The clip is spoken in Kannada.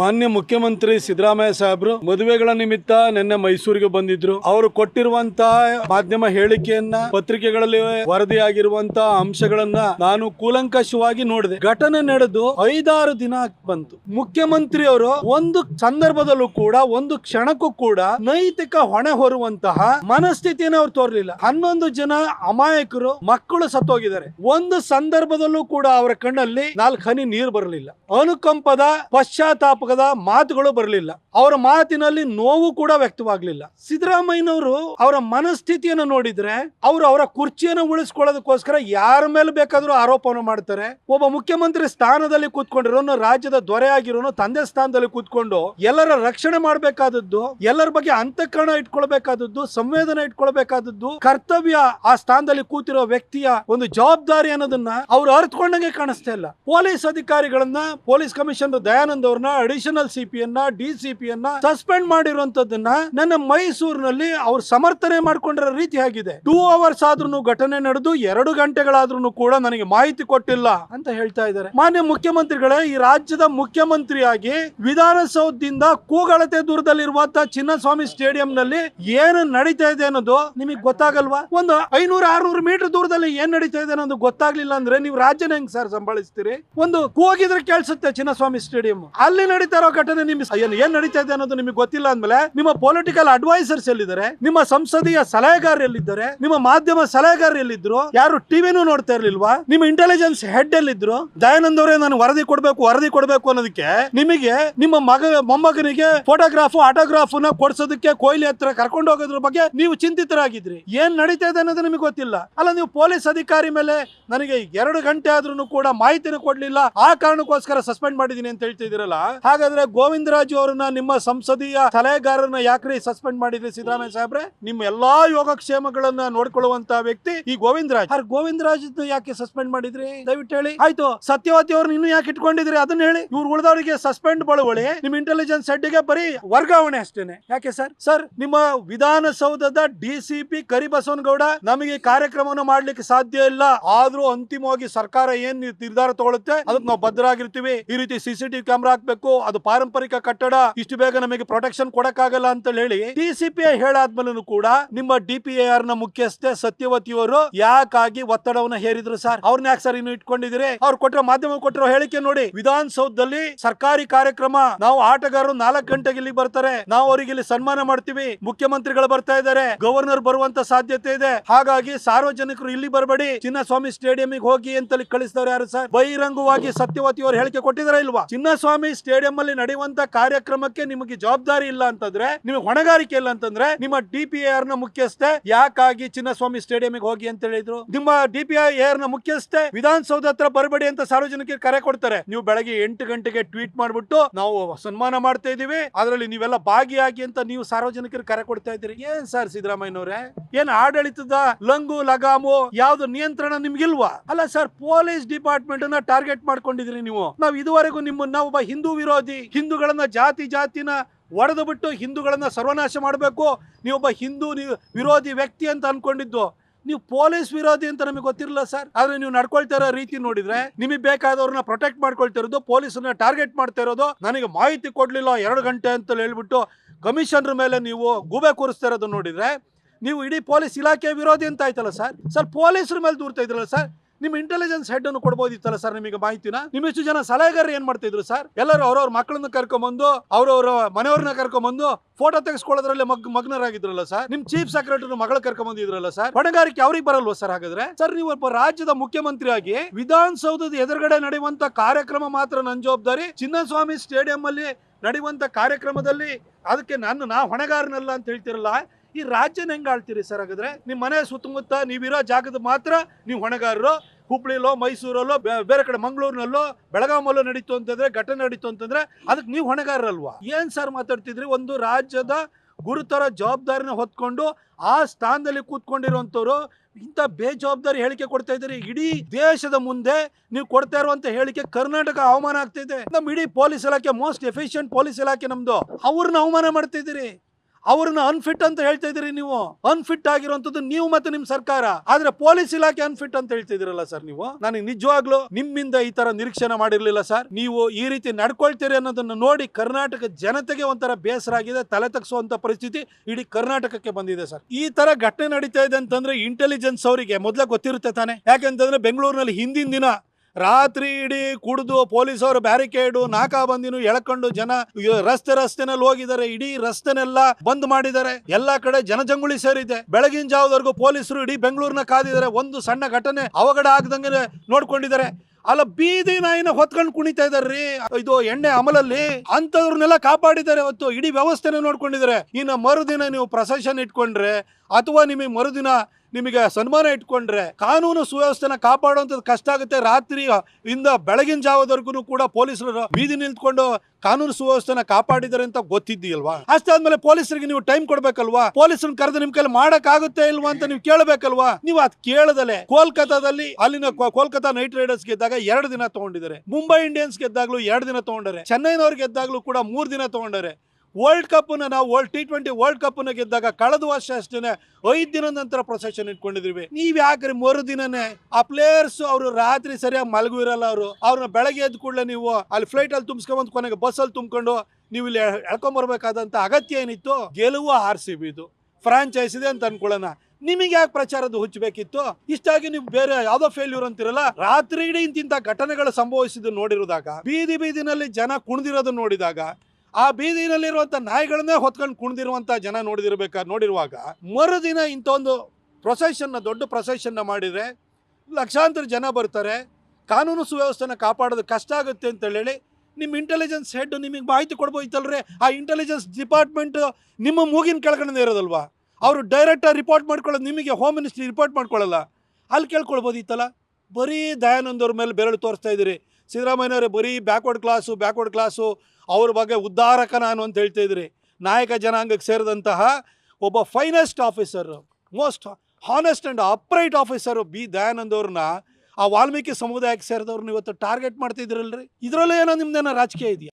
ಮಾನ್ಯ ಮುಖ್ಯಮಂತ್ರಿ ಸಿದ್ದರಾಮಯ್ಯ ಸಾಹೇಬರು, ಮದುವೆಗಳ ನಿಮಿತ್ತ ನಿನ್ನೆ ಮೈಸೂರಿಗೆ ಬಂದಿದ್ರು. ಅವರು ಕೊಟ್ಟಿರುವಂತ ಮಾಧ್ಯಮ ಹೇಳಿಕೆಯನ್ನ, ಪತ್ರಿಕೆಗಳಲ್ಲಿ ವರದಿಯಾಗಿರುವಂತ ಅಂಶಗಳನ್ನ ನಾನು ಕೂಲಂಕಷವಾಗಿ ನೋಡಿದೆ. ಘಟನೆ ನಡೆದು ಐದಾರು ದಿನ ಬಂತು. ಮುಖ್ಯಮಂತ್ರಿ ಅವರು ಒಂದು ಸಂದರ್ಭದಲ್ಲೂ ಕೂಡ, ಒಂದು ಕ್ಷಣಕ್ಕೂ ಕೂಡ ನೈತಿಕ ಹೊಣೆ ಹೊರುವಂತಹ ಮನಸ್ಥಿತಿಯನ್ನು ಅವ್ರು ತೋರ್ಲಿಲ್ಲ. ಹನ್ನೊಂದು ಜನ ಅಮಾಯಕರು, ಮಕ್ಕಳು ಸತ್ತೋಗಿದ್ದಾರೆ. ಒಂದು ಸಂದರ್ಭದಲ್ಲೂ ಕೂಡ ಅವರ ಕಣ್ಣಲ್ಲಿ ನಾಲ್ಕು ಹನಿ ನೀರು ಬರಲಿಲ್ಲ. ಅನುಕಂಪದ ಪಶ್ಚಾತ್ತಾಪಕದ ಮಾತುಗಳು ಬರಲಿಲ್ಲ. ಅವರ ಮಾತಿನಲ್ಲಿ ನೋವು ಕೂಡ ವ್ಯಕ್ತವಾಗಲಿಲ್ಲ. ಸಿದ್ದರಾಮಯ್ಯನವರು ಅವರ ಮನಸ್ಥಿತಿಯನ್ನು ನೋಡಿದ್ರೆ ಅವರು ಅವರ ಕುರ್ಚಿಯನ್ನು ಉಳಿಸ್ಕೊಳ್ಳೋದಕ್ಕೋಸ್ಕರ ಯಾರ ಮೇಲೆ ಬೇಕಾದರೂ ಆರೋಪವನ್ನು ಮಾಡ್ತಾರೆ. ಒಬ್ಬ ಮುಖ್ಯಮಂತ್ರಿ ಸ್ಥಾನದಲ್ಲಿ ಕೂತ್ಕೊಂಡಿರೋನು ರಾಜ್ಯದ ದೊರೆ ತಂದೆ ಸ್ಥಾನದಲ್ಲಿ ಕೂತ್ಕೊಂಡು ಎಲ್ಲರ ರಕ್ಷಣೆ ಮಾಡಬೇಕಾದದ್ದು, ಎಲ್ಲರ ಬಗ್ಗೆ ಅಂತಃಕರಣ ಇಟ್ಕೊಳ್ಬೇಕಾದದ್ದು, ಸಂವೇದನೆ ಇಟ್ಕೊಳ್ಬೇಕಾದದ್ದು, ಕರ್ತವ್ಯ ಆ ಸ್ಥಾನದಲ್ಲಿ ಕೂತಿರೋ ವ್ಯಕ್ತಿಯ ಒಂದು ಜವಾಬ್ದಾರಿ ಅನ್ನೋದನ್ನ ಅವ್ರು ಅರ್ಥಕೊಂಡಂಗೆ ಕಾಣಿಸ್ತಾ ಇಲ್ಲ. ಪೊಲೀಸ್ ಅಧಿಕಾರಿಗಳನ್ನ ಪೊಲೀಸ್ ಕಮಿಷನರ್ ದಯಾನಂದ್ ಅವ್ರನ್ನ ಅಡಿಷನಲ್ ಸಿಪಿ ಯನ್ನ ಡಿಸಿಪಿ ಯನ್ನ ಸಸ್ಪೆಂಡ್ ಮಾಡಿರುವಂತದನ್ನ ನನ್ನ ಮೈಸೂರಿನಲ್ಲಿ ಅವ್ರು ಸಮರ್ಥನೆ ಮಾಡ್ಕೊಂಡಿರೋ ರೀತಿ ಆಗಿದೆ. ಟೂ ಅವರ್ಸ್ ಆದ್ರೂ ಘಟನೆ ನಡೆದು ಎರಡು ಗಂಟೆಗಳಾದ್ರೂ ಕೂಡ ನನಗೆ ಮಾಹಿತಿ ಕೊಟ್ಟಿಲ್ಲ ಅಂತ ಹೇಳ್ತಾ ಇದ್ದಾರೆ. ಮಾನ್ಯ ಮುಖ್ಯಮಂತ್ರಿಗಳೇ, ಈ ರಾಜ್ಯದ ಮುಖ್ಯಮಂತ್ರಿಯಾಗಿ ವಿಧಾನಸೌಧದಿಂದ ಕೂಗಳತೆ ದೂರದಲ್ಲಿರುವಂತಹ ಚಿನ್ನಸ್ವಾಮಿ ಸ್ಟೇಡಿಯಂ ನಲ್ಲಿ ಏನು ನಡೀತಾ ಇದೆ ಅನ್ನೋದು ನಿಮಗೆ ಗೊತ್ತಾಗಲ್ವಾ? ಒಂದು ಐನೂರ, ಆರ್ನೂರು ಮೀಟರ್ ದೂರದಲ್ಲಿ ಏನ್ ನಡೀತಾ ಇದೆ ಅನ್ನೋದು ಗೊತ್ತಾಗ್ಲಿಲ್ಲ ಅಂದ್ರೆ ನೀವು ರಾಜ್ಯನ ಹೆಂಗ್ ಸರ್ ಸಂಭಾಳಿಸ್ತೀರಿ ಒಂದು ಕೂಗಿದ್ರೆ ಕೇಳಿಸುತ್ತೆ ಚಿನ್ನಸ್ವಾಮಿ ಸ್ಟೇಡಿಯಂ. ಅಲ್ಲಿ ನಡೀತಾ ಇರೋ ಘಟನೆ ನಿಮ್ಗೆ ಏನ್ ನಡೀತಾ ಇದೆ ಅನ್ನೋದು ನಿಮಗೆ ಗೊತ್ತಿಲ್ಲ ಅಂದ್ಮೇಲೆ ನಿಮ್ಮ ಪೊಲಿಟಿಕಲ್ ಅಡ್ವೈಸರ್ಸ್ ಎಲ್ಲಿದ್ದಾರೆ? ನಿಮ್ಮ ಸಂಸದೀಯ ಸಲಹೆಗಾರ ಎಲ್ಲಿದ್ದಾರೆ ನಿಮ್ಮ ಮಾಧ್ಯಮ ಸಲಹೆಗಾರ ಎಲ್ಲಿದ್ರು ಯಾರು ಟಿವಿನೂ ನೋಡ್ತಾ ಇರ್ಲಿಲ್ವಾ? ನಿಮ್ಮ ಇಂಟೆಲಿಜೆನ್ಸ್ ಹೆಡ್ ಎಲ್ಲಿದ್ರು? ದಯಾನಂದ್ ಅವರೇ ನಾನು ವರದಿ ಕೊಡ್ಬೇಕು ವರದಿ ಕೊಡ್ಬೇಕು ಅನ್ನೋದಕ್ಕೆ ನಿಮಗೆ ನಿಮ್ಮ ಮಗ, ಮೊಮ್ಮಗನಿಗೆ ಫೋಟೋಗ್ರಾಫ್ ಆಟೋಗ್ರಾಫ್ನ ಕೊಡ್ಸೋದಕ್ಕೆ ಕೊಹ್ಲಿ ಹತ್ರ ಕರ್ಕೊಂಡು ಹೋಗೋದ್ರ ಬಗ್ಗೆ ನೀವು ಚಿಂತಿತರಾಗಿದ್ರಿ. ಏನ್ ನಡೀತಾ ಇದೆ ಅನ್ನೋದು ನಿಮಗೆ ಗೊತ್ತಿಲ್ಲ. ಅಲ್ಲ, ನೀವು ಪೊಲೀಸ್ ಅಧಿಕಾರಿ ಮೇಲೆ ನನಗೆ ಎರಡು ಗಂಟೆ ಆದ್ರೂ ಕೂಡ ಮಾಹಿತಿನೂ ಕೊಡ್ಲಿಲ್ಲ. ಆ ಕಾರಣಕ್ಕೋಸ್ಕರ ಸಸ್ಪೆಂಡ್ ಮಾಡಿದೀನಿ ಅಂತ ಹೇಳ್ತಿದ್ದೀರಲ್ಲ ಹಾಗಾದ್ರೆ ಗೋವಿಂದರಾಜು ಅವರನ್ನ ನಿಮ್ಮ ಸಂಸದೀಯ ಸಲಹೆಗಾರರನ್ನ ಯಾಕ್ರಿ ಸಸ್ಪೆಂಡ್ ಮಾಡಿದ್ರಿ ಸಿದ್ದರಾಮಯ್ಯ ಸಾಹೇಬ್ರೆ? ನಿಮ್ಮ ಎಲ್ಲಾ ಯೋಗಕ್ಷೇಮಗಳನ್ನ ನೋಡ್ಕೊಳ್ಳುವಂತ ವ್ಯಕ್ತಿ ಈ ಗೋವಿಂದರಾಜ್. ಹಾಗೆ ಗೋವಿಂದರಾಜ್ ಯಾಕೆ ಸಸ್ಪೆಂಡ್ ಮಾಡಿದ್ರಿ? ದಯವಿಟ್ಟು ಹೇಳಿ. ಆಯ್ತು ಸತ್ಯವತಿ ಅವ್ರನ್ನ ಇನ್ನು ಯಾಕೆ ಇಟ್ಕೊಂಡಿದ್ರಿ ಅದನ್ನ ಹೇಳಿ. ಇವ್ರು ಉಳಿದವರಿಗೆ ಸಸ್ಪೆಂಡ್ ಬಳುವಳಿ ನಿಮ್ ಇಂಟೆಲಿಜೆನ್ಸ್ ಹೆಡ್ಗೆ ಬರೀ ವರ್ಗಾವಣೆ ಅಷ್ಟೇನೆ. ಯಾಕೆ ಸರ್? ಸರ್, ನಿಮ್ಮ ವಿಧಾನಸೌಧದ ಡಿಸಿಪಿ ಕರಿಬಸವನಗೌಡ ನಮಗೆ ಕಾರ್ಯಕ್ರಮವನ್ನು ಮಾಡ್ಲಿಕ್ಕೆ ಸಾಧ್ಯ ಇಲ್ಲ. ಆದ್ರೂ ಅಂತಿಮವಾಗಿ ಸರ್ಕಾರ ಏನ್ ನಿರ್ಧಾರ ತಗೊಳುತ್ತೆ? ಅದಕ್ಕೆ ನಾವು ಬದ್ಧರಾಗಿರ್ತೀವಿ. ಈ ರೀತಿ ಸಿಸಿಟಿವಿ ಕ್ಯಾಮ್ರಾ ಹಾಕ್ಬೇಕು. ಅದು ಪಾರಂಪರಿಕ ಕಟ್ಟಡ. ಇಷ್ಟು ಬೇಗ ನಮಗೆ ಪ್ರೊಟೆಕ್ಷನ್ ಕೊಡಕ್ಕಾಗಲ್ಲ ಅಂತ ಹೇಳಿ ಡಿಸಿಪಿ ಹೇಳಾದ್ಮೇಲೂ ಕೂಡ ನಿಮ್ಮ ಡಿಪಿಐಆರ್ನ ಮುಖ್ಯಸ್ಥೆ ಸತ್ಯವತಿಯವರು ಯಾಕಾಗಿ ಒತ್ತಡವನ್ನ ಹೇರಿದ್ರು ಸರ್? ಅವ್ರನ್ನ ಯಾಕೆ ಸರ್ ಇನ್ನು ಇಟ್ಕೊಂಡಿದ್ದೀರಿ? ಅವ್ರು ಕೊಟ್ಟಿರೋ ಮಾಧ್ಯಮ ಕೊಟ್ಟಿರೋ ಹೇಳಿಕೆ ನೋಡಿ. ವಿಧಾನಸೌಧದಲ್ಲಿ ಸರ್ಕಾರಿ ಕಾರ್ಯಕ್ರಮ. ನಾವು ಆಟಗಾರರು ನಾಲ್ಕು ಗಂಟೆಗೆ ಇಲ್ಲಿ ಬರ್ತಾರೆ. ನಾವು ಅವರಿಗೆ ಇಲ್ಲಿ ಸನ್ಮಾನ ಮಾಡ್ತೀವಿ. ಮುಖ್ಯಮಂತ್ರಿಗಳು ಬರ್ತಾ ಇದ್ದಾರೆ. ಗವರ್ನರ್ ಬರುವಂತ ಸಾಧ್ಯತೆ ಇದೆ. ಹಾಗಾಗಿ ಸಾರ್ವಜನಿಕರು ಇಲ್ಲಿ ಬರಬೇಡಿ. ಚಿನ್ನಸ್ವಾಮಿ ಸ್ಟೇಡಿಯಂ ಹೋಗಿ ಅಂತ ಕಳಿಸಿದವರು ಯಾರು ಸರ್? ಬಹಿರಂಗವಾಗಿ ಸತ್ಯವತಿ ಅವರು ಹೇಳಿಕೆ ಕೊಟ್ಟಿದಾರ ಇಲ್ವಾ? ಚಿನ್ನಸ್ವಾಮಿ ಸ್ಟೇಡಿಯಂ ಅಲ್ಲಿ ನಡೆಯುವಂತ ಕಾರ್ಯಕ್ರಮಕ್ಕೆ ನಿಮಗೆ ಜವಾಬ್ದಾರಿ ಇಲ್ಲ ಅಂತಂದ್ರೆ, ನಿಮಗೆ ಹೊಣೆಗಾರಿಕೆ ಇಲ್ಲ ಅಂತಂದ್ರೆ, ನಿಮ್ಮ ಡಿಪಿಆರ್ನ ಮುಖ್ಯಸ್ಥೆ ಯಾಕಾಗಿ ಚಿನ್ನಸ್ವಾಮಿ ಸ್ಟೇಡಿಯಂ ಹೋಗಿ ಅಂತ ಹೇಳಿದ್ರು? ನಿಮ್ಮ ಡಿಪಿಐಆರ್ನ ಮುಖ್ಯಸ್ಥೆ ವಿಧಾನಸೌಧ ಹತ್ರ ಬರಬೇಡಿ ಅಂತ ಸಾರ್ವಜನಿಕರಿಗೆ ಕರೆ ಕೊಡ್ತಾರೆ. ನೀವು ಬೆಳಗ್ಗೆ ಎಂಟು ಗಂಟೆಗೆ ಟ್ವೀಟ್ ಮಾಡ್ಬಿಟ್ಟು ನಾವು ಸನ್ಮಾನ ಮಾಡ್ತಾ ಇದೀವಿ ಅದರಲ್ಲಿ ನೀವೆಲ್ಲ ಭಾಗಿಯಾಗಿ ಅಂತ ನೀವು ಸಾರ್ವಜನಿಕರಿಗೆ ಕರೆ ಕೊಡ್ತಾ ಇದ್ದೀರಿ. ಏನ್ ಸರ್ ಸಿದ್ದರಾಮಯ್ಯನವ್ರೆ? ಏನ್ ಆಡಳಿತದ ಲಂಗು, ಲಗಾಮು ಯಾವ್ದು ನಿಯಂತ್ರಣ ನಿಮ್ಗಿಲ್ವಾ? ಅಲ್ಲ ಸರ್, ಪೊಲೀಸ್ ಡಿಪಾರ್ಟ್ಮೆಂಟ್ನ ಟಾರ್ಗೆಟ್ ಮಾಡ್ಕೊಂಡಿದ್ರಿ ನೀವು. ನಾವು ಇದುವರೆಗೂ ನಿಮ್ಮನ್ನ ಒಬ್ಬ ಹಿಂದೂ ಹಿಂದೂಗಳನ್ನ ಜಾತಿ ಜಾತಿನ ಒಡೆದು ಬಿಟ್ಟು ಹಿಂದೂಗಳನ್ನ ಸರ್ವನಾಶ ಮಾಡಬೇಕು. ನೀವೊಬ್ಬ ಹಿಂದೂ, ನೀವು ವಿರೋಧಿ ವ್ಯಕ್ತಿ ಅಂತ ಅನ್ಕೊಂಡಿದ್ದು. ನೀವು ಪೊಲೀಸ್ ವಿರೋಧಿ ಅಂತ ನಮಗೆ ಗೊತ್ತಿರಲ್ಲ ಸರ್. ಆದರೆ ನೀವು ನಡ್ಕೊಳ್ತಾ ಇರೋ ರೀತಿ ನೋಡಿದ್ರೆ ನಿಮಗೆ ಬೇಕಾದವ್ರನ್ನ ಪ್ರೊಟೆಕ್ಟ್ ಮಾಡ್ಕೊಳ್ತಾ ಇರೋದು, ಪೊಲೀಸನ್ನ ಟಾರ್ಗೆಟ್ ಮಾಡ್ತಾ ಇರೋದು ನನಗೆ ಮಾಹಿತಿ ಕೊಡ್ಲಿಲ್ಲ ಎರಡು ಗಂಟೆ ಅಂತ ಹೇಳ್ಬಿಟ್ಟು ಕಮಿಷನರ್ ಮೇಲೆ ನೀವು ಗೂಬೆ ಕೂರಿಸ್ತಾ ಇರೋದು ನೋಡಿದ್ರೆ, ನೀವು ಇಡೀ ಪೊಲೀಸ್ ಇಲಾಖೆ ವಿರೋಧಿ ಅಂತ ಆಯ್ತಲ್ಲ ಸರ್. ಸರ್, ಪೊಲೀಸರ ಮೇಲೆ ದೂರ್ತಾ ಇದ್ರಲ್ಲ ಸರ್. ನಿಮ್ಮ ಇಂಟೆಲಿಜೆನ್ಸ್ ಹೆಡ್ ಅನ್ನು ಕೊಡ್ಬೋದಿತ್ತಲ್ಲ ಸರ್ ನಿಮಗೆ ಮಾಹಿತಿನ? ನಿಮ್ಮಿಷ್ಟು ಜನ ಸಲಹೆಗಾರರು ಏನ್ ಮಾಡ್ತಿದ್ರು ಸರ್ ಎಲ್ಲರೂ ಅವ್ರವ್ರ ಮಕ್ಕಳನ್ನ ಕರ್ಕೊಂಬಂದು, ಅವ್ರವ್ರ ಮನೆಯವ್ರನ್ನ ಕರ್ಕೊಂಬಂದು ಫೋಟೋ ತೆಗೆಸ್ಕೊಳ್ಳೋದ್ರಲ್ಲಿ ಮಗ್, ಮಗ್ನರಾಗಿದ್ರಲ್ಲ ಸರ್ ನಿಮ್ ಚೀಫ್ ಸೆಕ್ರೆಟರಿ ಮಗಳ ಕರ್ಕೊಂಬಂದಿದ್ರಲ್ಲ ಸರ್ ಹೊಣೆಗಾರಿಕೆ ಅವ್ರಿಗೆ ಬರಲ್ವಾ ಸರ್ ಹಾಗಾದ್ರೆ? ಸರ್ ನೀವು ಒಬ್ಬ ರಾಜ್ಯದ ಮುಖ್ಯಮಂತ್ರಿಯಾಗಿ ವಿಧಾನಸೌಧದ ಎದುರುಗಡೆ ನಡೆಯುವಂತ ಕಾರ್ಯಕ್ರಮ ಮಾತ್ರ ನನ್ನ ಜವಾಬ್ದಾರಿ. ಚಿನ್ನಸ್ವಾಮಿ ಸ್ಟೇಡಿಯಂ ಅಲ್ಲಿ ನಡೆಯುವಂತ ಕಾರ್ಯಕ್ರಮದಲ್ಲಿ ಅದಕ್ಕೆ ನಾನು, ನಾ ಹೊಣೆಗಾರನಲ್ಲ ಅಂತ ಹೇಳ್ತಿರಲ್ಲ. ಈ ರಾಜ್ಯನ ಹೆಂಗ್ ಆಳ್ತೀರಿ ಸರ್ ಹಾಗಾದ್ರೆ? ನಿಮ್ಮ ಮನೆ ಸುತ್ತಮುತ್ತ ನೀವಿರೋ ಜಾಗದ ಮಾತ್ರ ನೀವು ಹೊಣೆಗಾರರು. ಹುಬ್ಳಿಲೋ, ಮೈಸೂರಲ್ಲೋ ಬೇರೆ ಕಡೆ ಮಂಗಳೂರಿನಲ್ಲೋ ಬೆಳಗಾವಲ್ಲೋ ನಡೀತು ಅಂತಂದ್ರೆ, ಘಟನೆ ನಡೀತು ಅಂತಂದ್ರೆ ಅದಕ್ಕೆ ನೀವು ಹೊಣೆಗಾರರಲ್ವಾ? ಏನ್ ಸರ್ ಮಾತಾಡ್ತಿದ್ರಿ? ಒಂದು ರಾಜ್ಯದ ಗುರುತರ ಜವಾಬ್ದಾರಿನ ಹೊತ್ಕೊಂಡು ಆ ಸ್ಥಾನದಲ್ಲಿ ಕೂತ್ಕೊಂಡಿರುವಂತವ್ರು ಇಂಥ ಬೇಜವಾಬ್ದಾರಿ ಹೇಳಿಕೆ ಕೊಡ್ತಾ ಇದ್ದೀರಿ. ಇಡೀ ದೇಶದ ಮುಂದೆ ನೀವು ಕೊಡ್ತಾ ಇರುವಂತ ಹೇಳಿಕೆ ಕರ್ನಾಟಕ ಅವಮಾನ ಆಗ್ತಿದೆ ನಮ್ಮ ಇಡೀ ಪೊಲೀಸ್ ಇಲಾಖೆ, ಮೋಸ್ಟ್ ಎಫಿಷಿಯಂಟ್ ಪೊಲೀಸ್ ಇಲಾಖೆ ನಮ್ದು. ಅವ್ರನ್ನ ಅವಮಾನ ಮಾಡ್ತಿದ್ದೀರಿ ಅವ್ರನ್ನ ಅನ್ಫಿಟ್ ಅಂತ ಹೇಳ್ತಾ ಇದ್ದೀರಿ ನೀವು. ಅನ್ಫಿಟ್ ಆಗಿರುವಂತದ್ದು ನೀವು ಮತ್ತೆ ನಿಮ್ ಸರ್ಕಾರ. ಆದ್ರೆ ಪೊಲೀಸ್ ಇಲಾಖೆ ಅನ್ಫಿಟ್ ಅಂತ ಹೇಳ್ತಾ ಇದೀರಲ್ಲ ಸರ್ ನೀವು. ನನಗೆ ನಿಜವಾಗ್ಲೂ ನಿಮ್ಮಿಂದ ಈ ತರ ನಿರೀಕ್ಷಣೆ ಮಾಡಿರ್ಲಿಲ್ಲ ಸರ್ ನೀವು ಈ ರೀತಿ ನಡ್ಕೊಳ್ತೀರಿ ಅನ್ನೋದನ್ನ ನೋಡಿ ಕರ್ನಾಟಕ ಜನತೆಗೆ ಒಂಥರ ಬೇಸರ ಆಗಿದೆ ತಲೆ ತಗ್ಸುವಂತ ಪರಿಸ್ಥಿತಿ ಇಡೀ ಕರ್ನಾಟಕಕ್ಕೆ ಬಂದಿದೆ ಸರ್ ಈ ತರ ಘಟನೆ ನಡೀತಾ ಇದೆ ಅಂತಂದ್ರೆ ಇಂಟೆಲಿಜೆನ್ಸ್ ಅವರಿಗೆ ಮೊದ್ಲ ಗೊತ್ತಿರುತ್ತೆ ತಾನೆ. ಯಾಕೆಂತಂದ್ರೆ ಬೆಂಗಳೂರಿನಲ್ಲಿ ಹಿಂದಿನ ದಿನ ರಾತ್ರಿ ಇಡೀ ಕುಡಿದು ಪೊಲೀಸರು ಬ್ಯಾರಿಕೇಡು ನಾಕಾಬಂದಿನು ಎಳ್ಕೊಂಡು ಜನ ರಸ್ತೆ ರಸ್ತೆನಲ್ಲಿ ಹೋಗಿದ್ದಾರೆ, ಇಡೀ ರಸ್ತೆನೆಲ್ಲ ಬಂದ್ ಮಾಡಿದ್ದಾರೆ. ಎಲ್ಲಾ ಕಡೆ ಜನಜಂಗುಳಿ ಸೇರಿದೆ. ಬೆಳಗಿನ ಜಾವದವರೆಗೂ ಪೊಲೀಸರು ಇಡೀ ಬೆಂಗಳೂರಿನ ಕಾದಿದ್ದಾರೆ. ಒಂದು ಸಣ್ಣ ಘಟನೆ ಅವಘಡ ಆಗದಂಗೆ ನೋಡ್ಕೊಂಡಿದ್ದಾರೆ. ಅಲ್ಲ ಬೀದಿ ನಾಯಿನ ಹೊತ್ಕೊಂಡು ಕುಣಿತಾ ಇದಾರ್ರಿ. ಇದು ಎಣ್ಣೆ ಅಮಲಲ್ಲಿ ಅಂತವ್ರನ್ನೆಲ್ಲ ಕಾಪಾಡಿದ್ದಾರೆ ಅವತ್ತು. ಇಡೀ ವ್ಯವಸ್ಥೆನ ನೋಡ್ಕೊಂಡಿದ್ದಾರೆ. ಇನ್ನು ಮರುದಿನ ನೀವು ಪ್ರೊಸೆಷನ್ ಇಟ್ಕೊಂಡ್ರೆ ಅಥವಾ ನಿಮಗೆ ಮರುದಿನ ನಿಮಗೆ ಸನ್ಮಾನ ಇಟ್ಕೊಂಡ್ರೆ ಕಾನೂನು ಸುವ್ಯವಸ್ಥೆನ ಕಾಪಾಡುವಂಥದ್ದು ಕಷ್ಟ ಆಗುತ್ತೆ. ರಾತ್ರಿ ಇಂದ ಬೆಳಗಿನ ಜಾವದವರೆಗೂ ಕೂಡ ಪೊಲೀಸರು ಬೀದಿ ನಿಂತ್ಕೊಂಡು ಕಾನೂನು ಸುವ್ಯವಸ್ಥೆನ ಕಾಪಾಡಿದ್ದಾರೆ ಅಂತ ಗೊತ್ತಿದ್ದೀಯಲ್ವಾ? ಅಷ್ಟಾದ್ಮೇಲೆ ಪೊಲೀಸರಿಗೆ ನೀವು ಟೈಮ್ ಕೊಡ್ಬೇಕಲ್ವಾ? ಪೊಲೀಸರನ್ನ ಕರೆದು ನಿಮ್ ಕೈಲಿ ಮಾಡಕ್ ಆಗುತ್ತೆ ಇಲ್ವಾ ಅಂತ ನೀವು ಕೇಳಬೇಕಲ್ವಾ? ನೀವು ಅದ್ ಕೇಳದಲೆ ಕೋಲ್ಕತಾದಲ್ಲಿ ಅಲ್ಲಿನ ಕೋಲ್ಕತ್ತಾ ಕೋಲ್ಕತಾ ನೈಟ್ ರೈಡರ್ಸ್ ಗೆದ್ದಾಗ ಎರಡು ದಿನ ತಗೊಂಡಿದ್ದಾರೆ. ಮುಂಬೈ ಇಂಡಿಯನ್ಸ್ ಗೆದ್ದಾಗ್ಲೂ ಎರಡು ದಿನ ತಗೊಂಡಾರೆ. ಚೆನ್ನೈನವ್ರು ಗೆದ್ದಾಗ್ಲೂ ಕೂಡ ಮೂರ್ ದಿನ ತಗೊಂಡಾರೆ. ವರ್ಲ್ಡ್ ಕಪ್ನ ನಾವು ವರ್ಲ್ಡ್ ಟಿ ಟ್ವೆಂಟಿ ವರ್ಲ್ಡ್ ಕಪ್ನ ಗೆದ್ದಾಗ ಕಳೆದ ವರ್ಷ ಅಷ್ಟೇ ಐದು ದಿನದ ನಂತರ ಪ್ರೊಸೆಷನ್ ಇಟ್ಕೊಂಡಿದ್ವಿ. ನೀವ್ ಯಾಕ್ರಿ ಮರುದಿನನೇ? ಆ ಪ್ಲೇಯರ್ಸ್ ಅವರು ರಾತ್ರಿ ಸರಿಯಾಗಿ ಮಲಗು ಅವರು. ಅವ್ರನ್ನ ಬೆಳಗ್ಗೆ ಎದ್ದು ಕೂಡಲೇ ನೀವು ಅಲ್ಲಿ ಫ್ಲೈಟ್ ಅಲ್ಲಿ ತುಂಬಿಸ್ಕೊಂಡ್ ಕೊನೆಗೆ ಬಸ್ ಅಲ್ಲಿ ತುಂಬಿಕೊಂಡು ನೀವು ಇಲ್ಲಿ ಎಳ್ಕೊಂಬರ್ಬೇಕಾದಂಥ ಅಗತ್ಯ ಏನಿತ್ತು? ಗೆಲುವು ಆರ್ ಸಿ ಬಿದು ಫ್ರಾಂಚೈಸ್ ಇದೆ ಅಂತ ಅನ್ಕೊಳ್ಳೋಣ. ನಿಮಗೆ ಯಾಕೆ ಪ್ರಚಾರದ ಹುಚ್ಚಬೇಕಿತ್ತು? ಇಷ್ಟಾಗಿ ನೀವು ಬೇರೆ ಯಾವ್ದೋ ಫೇಲ್ಯೂರ್ ಅಂತಿರಲ್ಲ? ರಾತ್ರಿ ಇಡೀ ಇಂತಿಂತ ಘಟನೆಗಳು ಸಂಭವಿಸಿದ್ದು ನೋಡಿರುವಾಗ, ಬೀದಿ ಬೀದಿನಲ್ಲಿ ಜನ ಕುಣಿದಿರೋದು ನೋಡಿದಾಗ ಆ ಬೀದಿನಲ್ಲಿರುವಂಥ ನಾಯಿಗಳನ್ನೇ ಹೊತ್ಕೊಂಡು ಕುಣಿದಿರುವಂಥ ಜನ ನೋಡಿದಿರ್ಬೇಕಾ? ನೋಡಿರುವಾಗ ಮರುದಿನ ಇಂಥ ಒಂದು ಪ್ರೊಸೆಷನ್ನ ದೊಡ್ಡ ಪ್ರೊಸೆಷನ್ನ ಮಾಡಿದ್ರೆ ಲಕ್ಷಾಂತರ ಜನ ಬರ್ತಾರೆ. ಕಾನೂನು ಸುವ್ಯವಸ್ಥೆನ ಕಾಪಾಡೋದು ಕಷ್ಟ ಆಗುತ್ತೆ ಅಂತ ಹೇಳಿ ನಿಮ್ಮ ಇಂಟೆಲಿಜೆನ್ಸ್ ಹೆಡ್ ನಿಮಗೆ ಮಾಹಿತಿ ಕೊಡ್ಬೋಯ್ತಲ್ರಿ ಆ ಇಂಟೆಲಿಜೆನ್ಸ್ ಡಿಪಾರ್ಟ್ಮೆಂಟ್ ನಿಮ್ಮ ಮೂಗಿನ ಕೆಳಗಡೆ ಇರೋದಲ್ವಾ? ಅವರು ಡೈರೆಕ್ಟಾಗಿ ರಿಪೋರ್ಟ್ ಮಾಡ್ಕೊಳ್ಳೋದು ನಿಮಗೆ ಹೋಮ್ ಮಿನಿಸ್ಟ್ರಿ ರಿಪೋರ್ಟ್ ಮಾಡ್ಕೊಳ್ಳಲ್ಲ. ಅಲ್ಲಿ ಕೇಳ್ಕೊಳ್ಬೋದಿತ್ತಲ್ಲ? ಬರೀ ದಯಾನಂದವ್ರ ಮೇಲೆ ಬೆರಳು ತೋರಿಸ್ತಾ ಇದ್ದೀರಿ. ಸಿದ್ದರಾಮಯ್ಯನವರೇ, ಬರೀ ಬ್ಯಾಕ್ವರ್ಡ್ ಕ್ಲಾಸು ಬ್ಯಾಕ್ವರ್ಡ್ ಕ್ಲಾಸು ಅವ್ರ ಬಗ್ಗೆ ಉದ್ಧಾರಕ ನಾನು ಅಂತ ಹೇಳ್ತಾಯಿದ್ರಿ ನಾಯಕ ಜನಾಂಗಕ್ಕೆ ಸೇರಿದಂತಹ ಒಬ್ಬ finest officer most honest and upright officer B Dayanand ಅವ್ರನ್ನ ಆ ವಾಲ್ಮೀಕಿ ಸಮುದಾಯಕ್ಕೆ ಸೇರಿದವ್ರನ್ನ ಇವತ್ತು ಟಾರ್ಗೆಟ್ ಮಾಡ್ತಿದ್ರಲ್ರಿ ಇದರಲ್ಲೂ ಏನೋ ನಿಮ್ದೇನೋ ರಾಜಕೀಯ ಇದೆಯಾ?